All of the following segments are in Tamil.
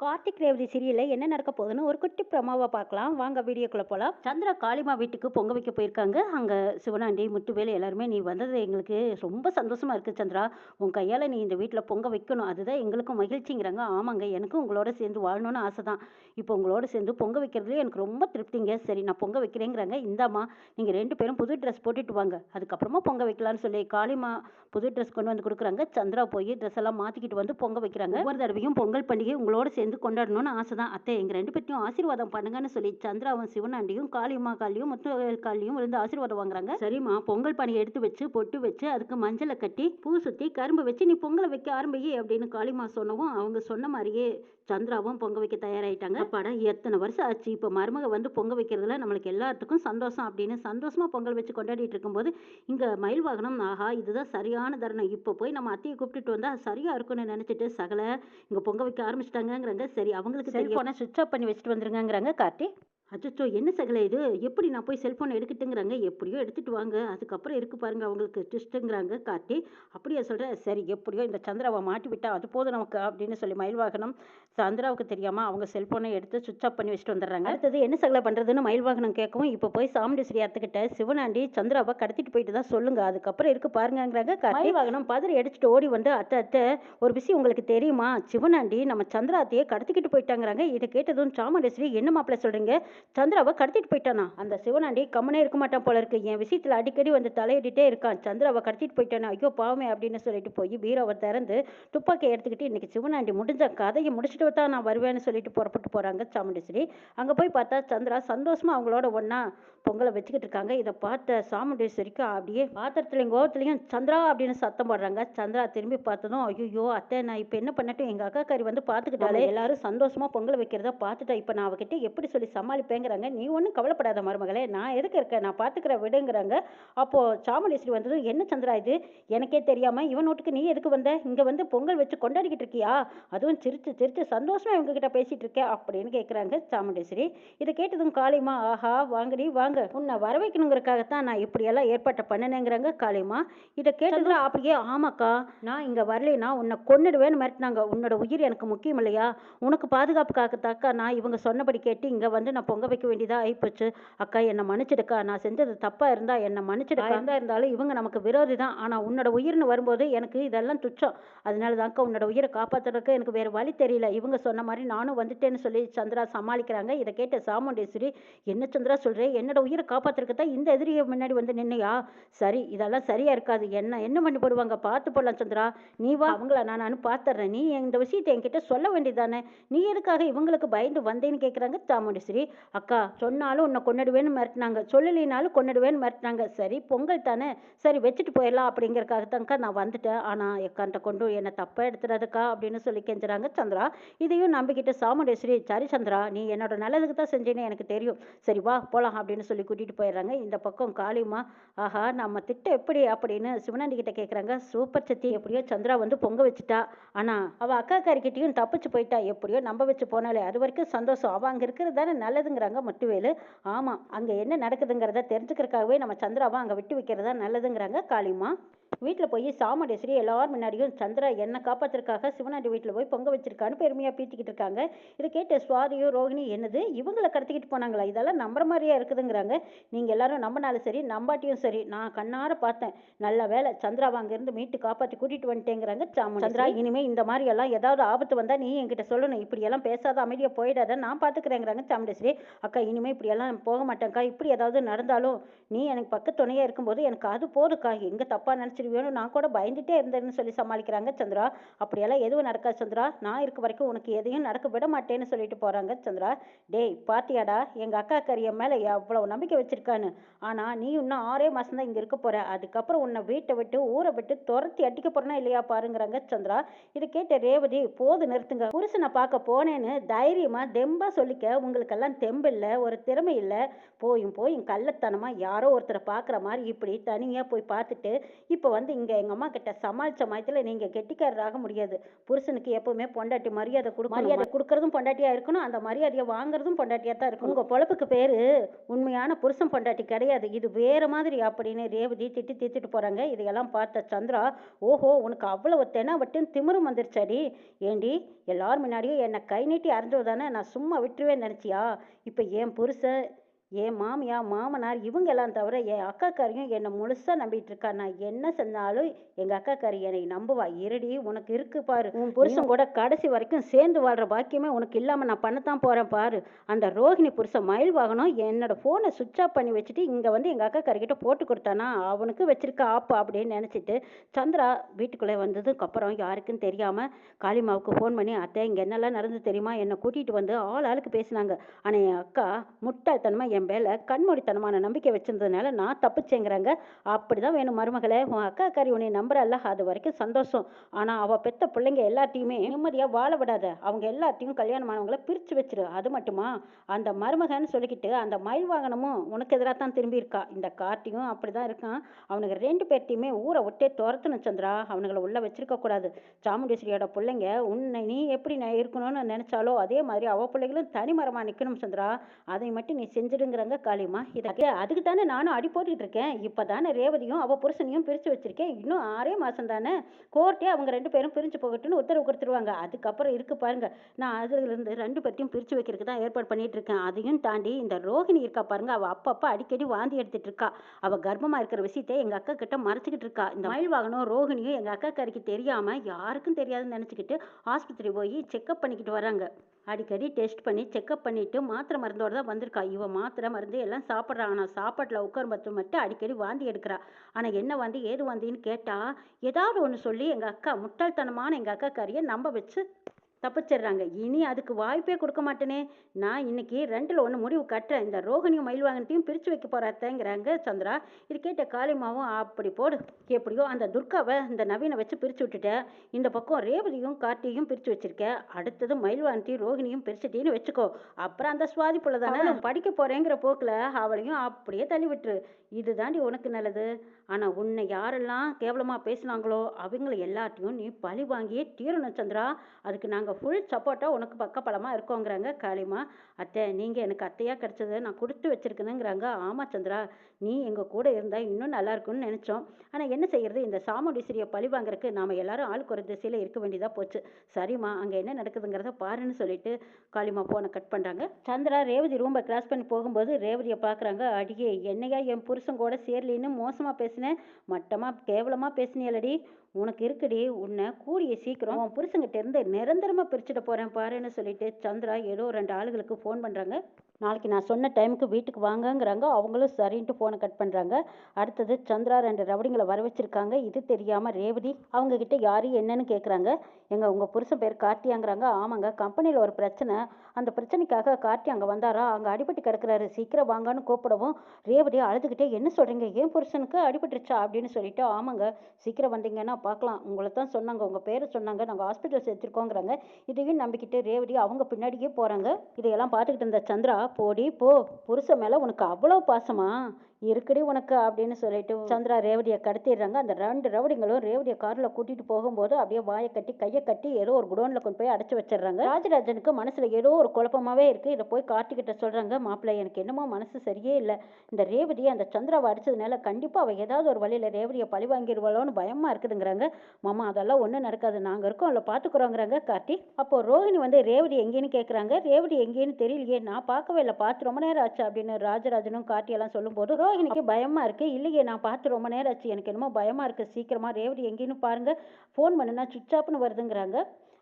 கார்த்திக் ரேவதி சீரியலில் என்ன நடக்க போகுதுன்னு ஒரு குட்டி ப்ரமாவை பார்க்கலாம். வாங்க வீடியோக்குள்ளே போகலாம் சந்திரா காளிமா வீட்டுக்கு பொங்க வைக்க போயிருக்காங்க. அங்கே சிவனாண்டி முத்துவேலு எல்லாருமே நீ வந்தது எங்களுக்கு ரொம்ப சந்தோஷமாக இருக்குது சந்திரா. உன் கையால் நீ இந்த வீட்டில் பொங்க வைக்கணும். அதுதான் எங்களுக்கும் மகிழ்ச்சிங்கிறாங்க. ஆமாங்க எனக்கும் உங்களோட சேர்ந்து வாழணும்னு ஆசை தான் இப்போ உங்களோட சேர்ந்து பொங்க வைக்கிறதுல எனக்கு ரொம்ப திருப்திங்க. சரி நான் பொங்க வைக்கிறேங்கிறாங்க. இந்தாம்மா நீங்கள் ரெண்டு பேரும் புது ட்ரெஸ் போட்டுட்டு வாங்க. அதுக்கப்புறமா பொங்க வைக்கலான்னு சொல்லி காளிமா புது ட்ரெஸ் கொண்டு வந்து கொடுக்குறாங்க. சந்திரா போய் ட்ரெஸ் எல்லாம் மாற்றிக்கிட்டு வந்து பொங்க வைக்கிறாங்க. ஒவ்வொரு தடவையும் பொங்கல் பண்டிகை உங்களோட சேர்ந்து கொண்டாடணும்னு ஆசை தான் அத்தை எங்கள் ரெண்டு பேர்த்தையும் ஆசீர்வாதம் பண்ணுங்கன்னு சொல்லி சந்திராவும் சிவனாண்டியும் காளியம்மா காளியும் முத்துவேல் காளியும் இருந்து ஆசீர்வாதம் வாங்குறாங்க. சரிம்மா பொங்கல் பணியை எடுத்து வச்சு பொட்டு வச்சு அதுக்கு மஞ்சளை கட்டி பூ சுற்றி கரும்பு வச்சு நீ பொங்கலை வைக்க ஆரம்பியே அப்படின்னு காளிமா சொன்னவும் அவங்க சொன்ன மாதிரியே சந்திராவும் பொங்க வைக்க தயாராகிட்டாங்க படம் எத்தனை வருஷம் ஆச்சு? இப்போ மருமக வந்து பொங்க வைக்கிறதுல நம்மளுக்கு எல்லாத்துக்கும் சந்தோஷம் அப்படின்னு சந்தோஷமாக பொங்கல் வச்சு கொண்டாடிட்டு இருக்கும்போது இங்கே மயில் வாகனம் ஆஹா இதுதான் சரியான தருணம். இப்போ போய் நம்ம அத்தையை கூப்பிட்டுட்டு வந்தால் சரியாக இருக்கும்னு நினச்சிட்டு சகல இங்கே பொங்க வைக்க ஆரம்பிச்சிட்டாங்கங்கிறாங்க. சரி அவங்களுக்கு செல்போனை சுவிட்ச் ஆஃப் பண்ணி வச்சுட்டு வந்துருங்கிறாங்க கார்த்தி. அச்சோ என்ன சகல இது? எப்படி நான் போய் செல்ஃபோனை எடுக்கட்டுங்கிறாங்க? எப்படியோ எடுத்துட்டு வாங்க. அதுக்கப்புறம் இருக்கு பாருங்க அவங்களுக்கு ட்விஸ்ட்டுங்கிறாங்க காட்டி அப்படியே சொல்கிறேன் சரி எப்படியோ இந்த சந்திராவை மாட்டி விட்டா அது போதும் நமக்கு அப்படின்னு சொல்லி மயில் வாகனம் சந்திராவுக்கு தெரியாமல் அவங்க செல்போனை எடுத்து சுவிச் ஆஃப் பண்ணி வச்சுட்டு வந்துடுறாங்க. அடுத்தது என்ன சகல பண்ணுறதுன்னு மயில் வாகனம் கேட்கவும் இப்போ போய் சாமுண்டேஸ்வரி அத்துக்கிட்ட சிவனாண்டி சந்திராவை கடத்திட்டு போயிட்டு தான் சொல்லுங்க. அதுக்கப்புறம் இருக்கு பாருங்கங்கிறாங்க. மயில் வாகனம் பதறி அடிச்சுட்டு ஓடி வந்து அத்தை அத்தை ஒரு விஷயம் உங்களுக்கு தெரியுமா? சிவனாண்டி நம்ம சந்திராத்தையே கடத்திக்கிட்டு போயிட்டாங்கிறாங்க. இதை கேட்டதும் சாமுண்டேஸ்வரி என்ன மாப்பிள்ள சொல்கிறீங்க சந்திராவை கடத்திட்டு போயிட்டானா? அந்த சிவனாண்டி கம்மனே இருக்க மாட்டான் போல இருக்கு. என் விஷயத்துல அடிக்கடி வந்து தலையிட்டுட்டே இருக்கான். சந்திராவை கடத்திட்டு போயிட்டானா? ஐயோ பாவமே அப்படின்னு சொல்லிட்டு போய் பீரோவை திறந்து துப்பாக்கி எடுத்துக்கிட்டு இன்னைக்கு சிவனாண்டி முடிஞ்ச கதையை முடிச்சுட்டு தான் நான் வருவேன்னு சொல்லிட்டு புறப்பட்டு போறாங்க சாமுண்டேஸ்வரி. அங்க போய் பார்த்தா சந்திரா சந்தோஷமா அவங்களோட ஒன்றா பொங்கலை வச்சுக்கிட்டு இருக்காங்க. இதை பார்த்த சாமுண்டேஸ்வரிக்கு அப்படியே பாத்திரத்துலையும் கோவத்துலையும் சந்திரா அப்படின்னு சத்தம் போடுறாங்க. சந்திரா திரும்பி பார்த்ததும் ஐயோ அத்தை நான் இப்போ என்ன பண்ணட்டும்? எங்கள் அக்கா கறி வந்து பார்த்துக்கிட்டாலே எல்லாரும் சந்தோஷமாக பொங்கல் வைக்கிறதா பார்த்துட்டா இப்போ நான் அவகிட்ட எப்படி சொல்லி சமாளிப்பேங்கிறாங்க. நீ ஒன்றும் கவலைப்படாத மருமகளே நான் எதுக்கு இருக்கேன்? நான் பார்த்துக்கிற விடுங்கிறாங்க. அப்போது சாமுண்டேஸ்வரி வந்ததும் என்ன சந்திரா இது? எனக்கே தெரியாமல் இவன் வீட்டுக்கு நீ எதுக்கு வந்த? இங்கே வந்து பொங்கல் வச்சு கொண்டாடிக்கிட்டு இருக்கியா? அதுவும் சிரித்து சிரித்து சந்தோஷமாக இவங்ககிட்ட பேசிகிட்டு இருக்கேன் அப்படின்னு கேட்குறாங்க சாமுண்டேஸ்வரி. இதை கேட்டதும் காளிமா ஆஹா வாங்கடி வாங்க உன்னை வர வைக்கணுங்கிறக்காகத்தான் நான் இப்படியெல்லாம் ஏற்பாட்டை பண்ணினேங்கிறாங்க காளிமா இதை கேட்டதும் அப்படியே ஆமாக்கா நான் இங்க வரலைன்னா உன்னை கொன்னுடுவேன்னு மிரட்டினாங்க. உன்னோட உயிர் எனக்கு முக்கியம் இல்லையா? உனக்கு பாதுகாப்புக்காகத்தாக்கா நான் இவங்க சொன்னபடி கேட்டு இங்க வந்து நான் பொங்க வைக்க வேண்டியதா ஆயிப்போச்சு. அக்கா என்னை மன்னிச்சிடுக்கா. நான் செஞ்சது தப்பா இருந்தா என்னை மன்னிச்சிடுக்கா? இருந்தா இருந்தாலும் இவங்க நமக்கு விரோதி தான். ஆனா உன்னோட உயிர்னு வரும்போது எனக்கு இதெல்லாம் துச்சம். அதனால தான்க்கா உன்னோட உயிரை காப்பாத்துறதுக்கு எனக்கு வேற வழி தெரியல. இவங்க சொன்ன மாதிரி நானும் வந்துட்டேன்னு சொல்லி சந்திரா சமாளிக்கிறாங்க. இதை கேட்ட சாமுண்டேஸ்வரி என்ன சந்திரா சொல்றேன் என்னோட உயிரை காப்பாத்துறதுக்கு தான் இந்த எதிரியை முன்னாடி வந்து நின்னையா? சரி இதெல்லாம் சரியா இருக்காது. என்ன என்ன பண்ணி போடுவாங்க? பார்த்து போடலாம் சந்திரா. நீ வா அவங்கள நான் நான் பார்த்துறேன். நீ இந்த விஷயத்தை என்கிட்ட சொல்ல வேண்டியதானே நீ எதுக்காக இவங்களுக்கு பயந்து வந்தேன்னு கேட்குறாங்க சாமுண்டேஸ்வரி அக்கா சொன்னாலும் உன்னை கொண்டாடுவேன்னு மிரட்டினாங்க. சொல்லலினாலும் கொண்டாடுவேன்னு மிரட்டினாங்க. சரி பொங்கல் தானே? சரி வச்சுட்டு போயிடலாம் அப்படிங்கறக்காகத்தான்க்கா நான் வந்துட்டேன். ஆனா எக்கான்ட்ட கொண்டு என்னை தப்பா எடுத்துறதுக்கா அப்படின்னு சொல்லி கெஞ்சுறாங்க சந்திரா. இதையும் நம்பிக்கிட்டு சாமுண்டேஸ்வரி சரி சந்திரா நீ என்னோட நல்லதுக்கு தான் செஞ்சேன்னு எனக்கு தெரியும். சரி வா போலாம் அப்படின்னு சொல்லி கூட்டிட்டு போயிடுறாங்க. இந்த பக்கம் காளிமா ஆஹா நம்ம திட்டம் எப்படி அப்படின்னு சிவனாண்டி கிட்ட கேட்குறாங்க சூப்பர் சத்தி எப்படியோ சந்திரா வந்து பொங்க வச்சுட்டா. ஆனா அவ அக்கா காரிக்கிட்டையும் தப்பிச்சு போயிட்டா. எப்படியோ நம்ப வச்சு போனாலே அது வரைக்கும் சந்தோஷம். அவ அங்க இருக்கிறது தானே நல்லதுங்கிறாங்க முட்டுவேலு. ஆமா அங்க என்ன நடக்குதுங்கிறத தெரிஞ்சுக்கிறதுக்காகவே நம்ம சந்திராவை அங்க விட்டு வைக்கிறதா நல்லதுங்கிறாங்க காளிமா. வீட்டில் போய் சாமுண்டேஸ்வரி எல்லார் முன்னாடியும் சந்திரா என்ன காப்பாற்றுறதுக்காக சிவனாண்டி வீட்டில் போய் பொங்க வச்சிருக்கான்னு பெருமையாக பீத்திக்கிட்டு இருக்காங்க. இதை கேட்டு சுவாதியும் ரோகிணி என்னது? இவங்களை கடத்திக்கிட்டு போனாங்களா? இதெல்லாம் நம்புற மாதிரியா இருக்குதுங்கிறாங்க. நீங்கள் எல்லாரும் நம்பினாலும் சரி நம்பாட்டியும் சரி நான் கண்ணார பார்த்தேன். நல்ல வேலை சந்திரா அங்கேருந்து மீட்டு காப்பாற்றி கூட்டிகிட்டு வந்துட்டேங்கிறாங்க சந்திரா இனிமே இந்த மாதிரி எல்லாம் ஏதாவது ஆபத்து வந்தால் நீ என்கிட்ட சொல்லணும். இப்படியெல்லாம் பேசாத அமைதியாக போயிடாத நான் பார்த்துக்கிறேங்கிறாங்க சாமுண்டேஸ்வரி. அக்கா இனிமே இப்படியெல்லாம் போக மாட்டேங்க்கா இப்படி ஏதாவது நடந்தாலும் நீ எனக்கு பக்கத்துணையாக இருக்கும்போது எனக்கு அது போதுக்கா. எங்கே தப்பாக நினச்சி வேணும் நான் கூட பயந்துட்டே இருந்தேன்னு சொல்லி சமாளிக்கிறாங்க சந்திரா. அப்படியெல்லாம் எதுவும் நடக்காது சந்திரா. நான் இருக்க வரைக்கும் உனக்கு எதையும் நடக்க விட மாட்டேன்னு சொல்லிட்டு போகிறாங்க சந்திரா. டேய் பாத்தியாடா எங்கள் அக்கா கரிய மேலே எவ்வளவு நம்பிக்கை வச்சிருக்கான்னு. ஆனால் நீ இன்னும் ஆறே மாதம் தான் இங்கே இருக்க போற. அதுக்கப்புறம் உன்னை வீட்டை விட்டு ஊரை விட்டு துரத்தி அடிக்க போறனா இல்லையா பாருங்கிறாங்க சந்திரா. இதை கேட்ட ரேவதி போது நிறுத்துங்க. புருஷனை பார்க்க போனேன்னு தைரியமா தெம்பா சொல்லிக்க உங்களுக்கெல்லாம் தெம்பு இல்லை ஒரு திறமை இல்லை. போயும் போயும் கள்ளத்தனமா யாரோ ஒருத்தரை பார்க்குற மாதிரி இப்படி தனியாக போய் பார்த்துட்டு இப்போ வந்து இங்கே எங்கள் அம்மா கிட்ட சமாளித்த மயத்தில் நீங்கள் கெட்டிக்காரராக முடியாது. புருஷனுக்கு எப்பவுமே பொண்டாட்டி மரியாதை கொடுக்கணும். மரியாதை கொடுக்கறதும் பொண்டாட்டியாக இருக்கணும். அந்த மரியாதையை வாங்குறதும் பொண்டாட்டியாக தான் இருக்கணும். உங்கள் பொழப்புக்கு பேர் உண்மையான புருஷன் பொண்டாட்டி கிடையாது. இது வேறு மாதிரி அப்படின்னு ரேவதி திட்டி தீர்த்துட்டு போகிறாங்க இதையெல்லாம் பார்த்த சந்திரா ஓஹோ உனக்கு அவ்வளவு தெனாவட்டுன்னு திமிரும் வந்துருச்சாடி. ஏண்டி எல்லார் முன்னாடியும் என்னை கை நீட்டி அரைஞ்சது தானே நான் சும்மா விட்டுருவேன்னு நினச்சியா? இப்போ என் புருஷன் என் மாமியா மாமனார் இவங்க எல்லாம் தவிர என் அக்காக்காரியும் என்னை முழுசாக நம்பிட்டு இருக்கா நான் என்ன செஞ்சாலும் எங்கள் அக்காக்காரி என்னை நம்புவா. இருடி உனக்கு இருக்கு பாரு. உன் புருஷன் கூட கடைசி வரைக்கும் சேர்ந்து வாழ்கிற பாக்கியமே உனக்கு இல்லாமல் நான் பண்ணத்தான் போகிறேன் பாரு. அந்த ரோஹிணி புருஷன் மயில் வாகனம் என்னோட ஃபோனை சுவிட்ச் ஆஃப் பண்ணி வச்சுட்டு இங்கே வந்து எங்கள் அக்காக்காரிக்கிட்ட போட்டு கொடுத்தானா? அவனுக்கு வச்சிருக்க ஆப்பு அப்படின்னு நினச்சிட்டு சந்திரா வீட்டுக்குள்ளே வந்ததுக்கு அப்புறம் யாருக்கும் தெரியாமல் காளிமாவுக்கு ஃபோன் பண்ணி அத்தை இங்கே என்னெல்லாம் நடந்து தெரியுமா? என்னை கூட்டிகிட்டு வந்து ஆள் ஆளுக்கு பேசினாங்க. ஆனால் என் அக்கா முட்டாள்தனமாக என் மேலே கண்மூடித்தனமான நம்பிக்கை வச்சிருந்ததுனால நான் தப்பிச்சேங்கிறாங்க. அப்படி தான் வேணும் மருமகளே. உன் அக்கா கறி உன்னை நம்புறல்ல. அது வரைக்கும் சந்தோஷம். ஆனால் அவள் பெத்த பிள்ளைங்க எல்லாத்தையுமே நிம்மதியாக வாழ விடாத. அவங்க எல்லாத்தையும் கல்யாணமானவங்களை பிரித்து வச்சிரு. அது மட்டுமா? அந்த மருமகன்னு சொல்லிக்கிட்டு அந்த மயில் வாகனமும் உனக்கு எதிராக தான் திரும்பி இருக்கா? இந்த கார்த்தியும் அப்படி தான் இருக்கான். அவனுக்கு ரெண்டு பேர்த்தையுமே ஊரை விட்டே துரத்துன சந்திரா. அவனுங்களை உள்ளே வச்சிருக்க கூடாது. சாமுண்டேஸ்வரியோட பிள்ளைங்க உன்னை நீ எப்படி நான் இருக்கணும்னு நினைச்சாலோ அதே மாதிரி அவ பிள்ளைகளும் தனி மரமாக நிற்கணும் சந்திரா. அதை மட்டும் நீ செஞ்சிடுங்கிறாங்க காளிமா. இதை அதுக்கு தானே நானும் அடி போட்டுட்டு இருக்கேன். இப்போ தானே ரேவதியும் அவள் புருஷனையும் பிரித்து வச்சிருக்கேன். இன்னும் ஆறே மாதம் தானே. கோர்ட்டே அவங்க ரெண்டு பேரும் பிரிஞ்சு போகட்டுன்னு உத்தரவு கொடுத்துருவாங்க. அதுக்கப்புறம் இருக்கு பாருங்க. நான் அதுலேருந்து ரெண்டு பேர்த்தையும் பிரித்து வைக்கிறதுக்கு தான் ஏற்பாடு பண்ணிட்டு இருக்கேன். அதையும் தாண்டி இந்த ரோஹிணி இருக்கா பாருங்க. அவள் அப்பப்போ அடிக்கடி வாந்தி எடுத்துட்டு இருக்கா. அவள் கர்ப்பமாக இருக்கிற விஷயத்தை எங்கள் அக்கா கிட்ட மறைச்சிக்கிட்டு இருக்கா. இந்த மயில் வாகனம் ரோஹிணியும் எங்கள் அக்கா கறிக்கு தெரியாமல் யாருக்கும் தெரியாதுன்னு நினச்சிக்கிட்டு ஆஸ்பத்திரி போய் செக்கப் பண்ணிக்கிட்டு வராங்க. அடிக்கடி டெஸ்ட் பண்ணி செக்கப் பண்ணிவிட்டு மாத்திரை மருந்தோடு தான் வந்திருக்கா. இவன் மாத்திரை மருந்து எல்லாம் சாப்பிட்றா. ஆனால் சாப்பாட்டில் உட்கார் மருத்துவம் மட்டும் அடிக்கடி வாந்தி எடுக்கிறா. ஆனால் என்ன வாந்தி ஏது வாந்தின்னு கேட்டால் ஏதாவது ஒன்று சொல்லி எங்கள் அக்கா முட்டாள்தனமான எங்கள் அக்கா கறியை நம்ப வச்சு தப்பிச்சிடுறாங்க. இனி அதுக்கு வாய்ப்பே கொடுக்க மாட்டேனே. நான் இன்னைக்கு ரெண்டில் ஒன்று முடிவு கட்டுறேன். இந்த ரோகிணியும் மயில் வாகனத்தையும் பிரித்து வைக்க போகிறாத்தேங்கிறாங்க சந்திரா. இது கேட்ட காளிமாவும் அப்படி போடு. எப்படியோ அந்த துர்காவை இந்த நவீனை வச்சு பிரித்து விட்டுட்டேன் இந்த பக்கம் ரேவதியும் கார்த்தியும் பிரித்து வச்சிருக்கேன் அடுத்தது மயில் வாகனத்தையும் ரோகிணியும் பிரிச்சுட்டேன்னு வச்சுக்கோ. அப்புறம் அந்த சுவாதி புள்ள தானே? படிக்க போகிறேங்கிற போக்கில் அவளையும் அப்படியே தள்ளி விட்டுரு. இது தாண்டி உனக்கு நல்லது. ஆனால் உன்னை யாரெல்லாம் கேவலமாக பேசுனாங்களோ அவங்கள எல்லாத்தையும் நீ பழி வாங்கியே தீரணும் சந்திரா. அதுக்கு நாங்கள் ஃபுல் சப்போர்ட்டாக உனக்கு பக்கபலமாக இருக்கோங்கிறாங்க காளிமா. அத்தை நீங்கள் எனக்கு அத்தையாக கிடச்சது நான் கொடுத்து வச்சுருக்கணுங்கிறாங்க ஆமாம் சந்திரா நீ எங்கள் கூட இருந்தால் இன்னும் நல்லா இருக்கும்னு நினச்சோம். ஆனால் என்ன செய்கிறது இந்த சாமுண்டீஸ்வரியை பழி வாங்குறதுக்கு நாம் எல்லாரும் ஆளுக்கு ஒரு திசையில் இருக்க வேண்டியதாக போச்சு. சரிம்மா அங்கே என்ன நடக்குதுங்கிறத பாருன்னு சொல்லிட்டு காளிமா போனை கட் பண்ணுறாங்க சந்திரா ரேவதி ரூமை கிராஸ் பண்ணி போகும்போது ரேவதியை பார்க்குறாங்க அடியே என்னையா என் புருஷன் கூட சேரலின்னு மோசமாக பேசினேன் மட்டமாக கேவலமாக பேசினியலடி உனக்கு இருக்குடி உன்னை கூடிய சீக்கிரம் உன் புருஷங்கிட்ட இருந்து நிரந்தரமாக பிரிச்சுட்டு போகிறேன் பாருன்னு சொல்லிட்டு சந்திரா ஏதோ ரெண்டு ஆளுகளுக்கு ஃபோன் பண்ணுறாங்க நாளைக்கு நான் சொன்ன டைமுக்கு வீட்டுக்கு வாங்கங்கிறாங்க. அவங்களும் சரின்ட்டு ஃபோனை கட் பண்ணுறாங்க அடுத்தது சந்திரா ரெண்டு ரவுடிங்களை வர வச்சுருக்காங்க. இது தெரியாமல் ரேவதி அவங்க கிட்ட என்னன்னு கேட்குறாங்க எங்கள் உங்கள் புருஷன் பேர் கார்த்தியாங்கிறாங்க. ஆமாங்க கம்பெனியில் ஒரு பிரச்சனை. அந்த பிரச்சனைக்காக கார்த்தி அங்கே வந்தாரா? அங்கே அடிபட்டு கிடக்குறாரு. சீக்கிரம் வாங்கன்னு கூப்பிடவும் ரேவதி அழுதுகிட்டே என்ன சொல்கிறீங்க ஏன் புருஷனுக்கு அடிபட்டுருச்சா? அப்படின்னு சொல்லிட்டு ஆமாங்க சீக்கிரம் வந்தீங்கன்னா பார்க்கலாம். உங்களை தான் சொன்னாங்க. உங்கள் பேரை சொன்னாங்க. நாங்கள் ஹாஸ்பிட்டல் சேர்த்துருக்கோங்கிறாங்க இதையும் நம்பிக்கிட்டு ரேவதி அவங்க பின்னாடியே போகிறாங்க இதையெல்லாம் பார்த்துக்கிட்டு இருந்த சந்திரா போடி போ. புருஷன் மேலே உனக்கு அவ்வளோ பாசமா? இருக்குடி உனக்கு அப்படின்னு சொல்லிட்டு சந்திரா ரேவதியை கடத்திடுறாங்க. அந்த ரெண்டு ரவுடிங்களும் ரேவதியை காரில் கூட்டிட்டு போகும்போது அப்படியே வாயை கட்டி கையை கட்டி ஏதோ ஒரு குடோனில் கொண்டு போய் அடைச்சி வச்சிடுறாங்க. ராஜராஜனுக்கு மனசுல ஏதோ ஒரு குழப்பமாவே இருக்கு. இதை போய் கார்த்திகிட்ட சொல்றாங்க மாப்பிள்ளை எனக்கு என்னமோ மனசு சரியே இல்லை. இந்த ரேவதி அந்த சந்திராவை அடிச்சதுனால கண்டிப்பா அவ ஏதாவது ஒரு வழியில ரேவதியை பழி வாங்கிடுவாளோன்னு பயமா இருக்குதுங்கிறாங்க. மாமா அதெல்லாம் ஒன்றும் நடக்காது. நாங்க இருக்கோம் அவளை பார்த்துக்குறோங்கிறாங்க கார்த்தி. அப்போ ரோஹிணி வந்து ரேவதி எங்கேன்னு கேட்குறாங்க ரேவதி எங்கேன்னு தெரியலையே. நான் பார்க்கவே இல்லை. பார்த்து ரொம்ப நேரம் ஆச்சு அப்படின்னு ராஜராஜனும் கார்த்தி எல்லாம் சொல்லும்போது ரோஹிணிக்கு பயமா இருக்கு. இல்லையே நான் பார்த்து ரொம்ப நேரம் ஆச்சு. எனக்கு என்னமோ பயமா இருக்கு. சீக்கிரமா ரேவதி எங்கேன்னு பாருங்க. ஃபோன் பண்ணுனா சுவிட்ச் ஆப்னு வருதுங்கிறாங்க.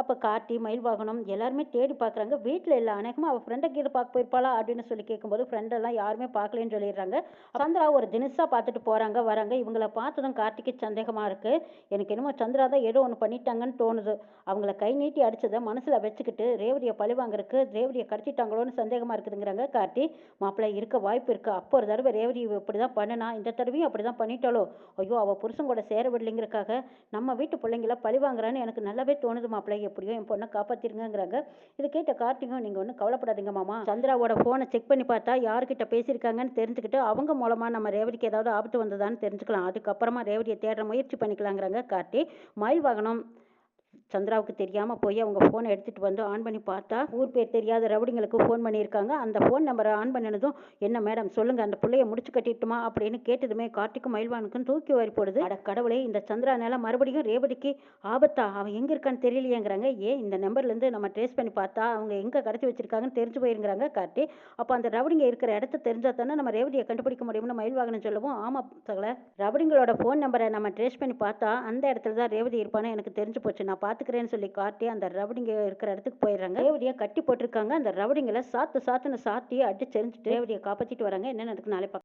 அப்போ கார்த்தி மயில் வாகனம் எல்லாருமே தேடி பார்க்குறாங்க வீட்டில் இல்லை அநேகமாக அவள் ஃப்ரெண்டை கீழே பார்க்க போயிருப்பாளா அப்படின்னு சொல்லி கேட்கும்போது ஃப்ரெண்டெல்லாம் யாருமே பார்க்கலன்னு சொல்லிடுறாங்க. சந்திரா ஒரு தினசாக பார்த்துட்டு போகிறாங்க வராங்க. இவங்கள பார்த்ததும் கார்த்திக்கு சந்தேகமாக இருக்குது எனக்கு என்னமோ சந்திரா தான் ஏதோ ஒன்று பண்ணிட்டாங்கன்னு தோணுது. அவங்கள கை நீட்டி அடிச்சதை மனசில் வச்சுக்கிட்டு ரேவதியை பழி வாங்குறதுக்கு ரேவதியை கடத்திட்டாங்களோன்னு சந்தேகமாக இருக்குதுங்கிறாங்க கார்த்தி. மாப்பிள்ளை இருக்க வாய்ப்பு இருக்குது அப்போ ஒரு தடவை ரேவதி இப்படி தான் பண்ணினா இந்த தடவையும் அப்படி தான் பண்ணிட்டாலோ ஐயோ அவள் புருஷன் கூட சேர விடலைங்கிறக்காக நம்ம வீட்டு பிள்ளைங்கள பழி வாங்குறான்னு எனக்கு நல்லாவே தோணுது மாப்பிள்ளை. எப்படியோ என் பொண்ணை காப்பாத்திருங்கிறாங்க இது கேட்ட கார்த்திகும் நீங்கள் ஒன்றும் கவலைப்படாதீங்க மாமா. சந்திராவோட ஃபோனை செக் பண்ணி பார்த்தா யார்கிட்ட பேசியிருக்காங்கன்னு தெரிஞ்சுக்கிட்டு அவங்க மூலமாக நம்ம ரேவதிக்கு ஏதாவது ஆபத்து வந்ததான்னு தெரிஞ்சுக்கலாம். அதுக்கப்புறமா ரேவதியை தேடுற முயற்சி பண்ணிக்கலாங்கிறாங்க கார்த்தி. மயில் வாகனம் சந்திராவுக்கு தெரியாமல் போய் அவங்க ஃபோனை எடுத்துகிட்டு வந்து ஆன் பண்ணி பார்த்தா ஊர் பேர் தெரியாத ரவுடிங்களுக்கு ஃபோன் பண்ணியிருக்காங்க. அந்த ஃபோன் நம்பரை ஆன் பண்ணினதும் என்ன மேடம் சொல்லுங்கள் அந்த பிள்ளைய முடிச்சு கட்டிட்டுமா? அப்படின்னு கேட்டதுமே கார்த்திக்கும் மயில்வானுக்கும் தூக்கி வாரி போடுது. அட கடவுளே இந்த சந்திரானால மறுபடியும் ரேவதிக்கு ஆபத்தா? அவன் எங்கே இருக்கான்னு தெரியலையேங்கிறாங்க. ஏன் இந்த நம்பர்லேருந்து நம்ம ட்ரேஸ் பண்ணி பார்த்தா அவங்க எங்கே கடத்தி வச்சிருக்காங்கன்னு தெரிஞ்சு போயிருங்கிறாங்க கார்த்தி அப்போ அந்த ரவுடிங்க இருக்கிற இடத்த தெரிஞ்சால் தானே நம்ம ரேவதியை கண்டுபிடிக்க முடியும்னு மயில்வாகனம் சொல்லவும். ஆமாம் சகல ரவுடிங்களோட ஃபோன் நம்பரை நம்ம ட்ரேஸ் பண்ணி பார்த்தா அந்த இடத்துல தான் ரேவதி இருப்பான்னு எனக்கு தெரிஞ்சு போச்சு. நான் பார்த்து பார்த்துக்கிறேன்னு சொல்லி காட்டி அந்த ரவுடிங்க இருக்கிற இடத்துக்கு போயிடுறாங்க. ரேவதியை கட்டி போட்டிருக்காங்க. அந்த ரவுடிங்களை சாத்து சாத்துன்னு சாத்தி அடிச்சு தெரிஞ்சுட்டு ரேவதியை காப்பாற்றிட்டு வராங்க. என்ன நடக்குது நாளை பார்க்க